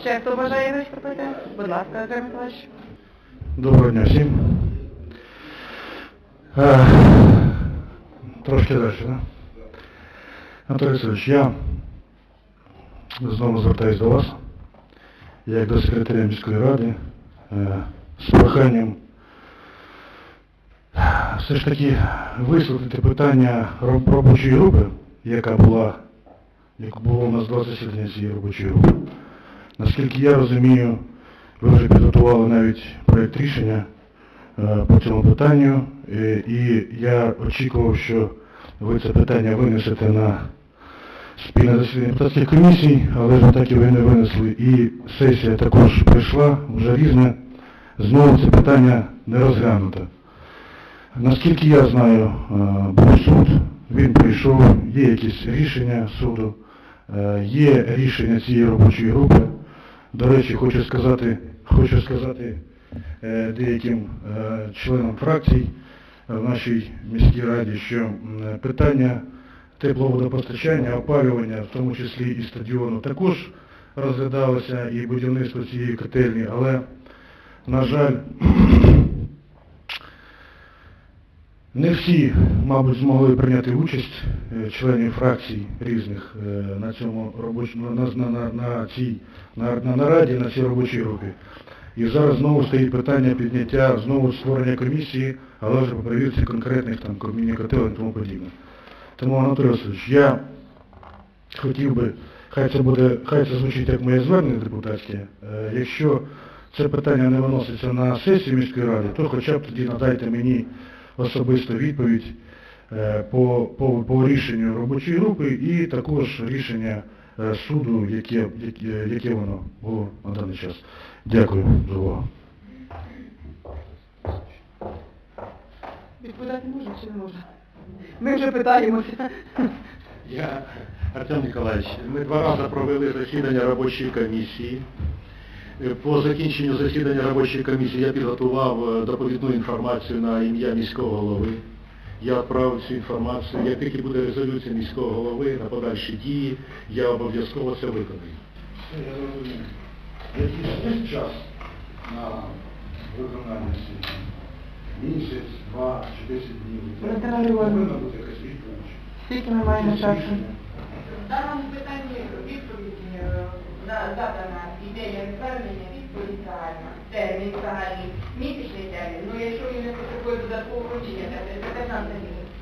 Ще хто бажає виступити? Будь ласка, Артем Миколаївич. Доброго дня всім. Е, трошки далі, да? Анатолій Васильович, я знову звертаюсь до вас, як до секретаря міської ради, е, з проханням все ж таки висвітлити питання робочої групи, яка була, як було у нас два засідання цієї робочої групи. Наскільки я розумію, ви вже підготували навіть проєкт рішення е, по цьому питанню, е, і я очікував, що ви це питання винесете на спільне засідання депутатських комісій, але ж так і ви не винесли. І сесія також прийшла, вже різне, знову це питання не розглянуто. Наскільки я знаю, е, був суд, він прийшов, є якісь рішення суду, є рішення цієї робочої групи. До речі, хочу сказати, хочу сказати е, деяким е, членам фракцій е, в нашій міській раді, що питання тепловодопостачання, опалювання, в тому числі і стадіону, також розглядалося і будівництво цієї котельні, але, на жаль, не всі, мабуть, змогли прийняти участь е, членів фракцій різних е, на цьому робочому на, на, на, на цій на, на нараді, на цій робочій групі. І зараз знову стоїть питання підняття, знову створення комісії, але вже по перевірці конкретних там комунікативів і тому подібне. Тому, Анатолій Васильович, я хотів би, хай це буде, хай це звучить як моє звернення депутатське, е, якщо це питання не виноситься на сесію міської ради, то хоча б тоді надайте мені особисту відповідь е, по, по, по рішенню робочої групи і також рішення е, суду, яке, яке, воно було на даний час. Дякую за увагу. Відповідати можна чи не можна? Ми вже питаємося. Я, Артем Николаевич, ми два рази провели засідання робочої комісії. Е, По закінченню засідання робочої комісії я підготував е, доповідну інформацію на ім'я міського голови. Я відправив цю інформацію. Як тільки буде резолюція міського голови на подальші дії, я обов'язково це виконую. Я. Якийсь є час на виконання світу? Місяць, два чи десять днів. Повинна бути якась відповідь. Скільки ми маємо часу? В даному питанні відповідь е, на- задана ідея звернення, відповідь загальна, термін загальний, місячний термін. Ну, якщо він не потребує додаткового вручення, це 15 днів.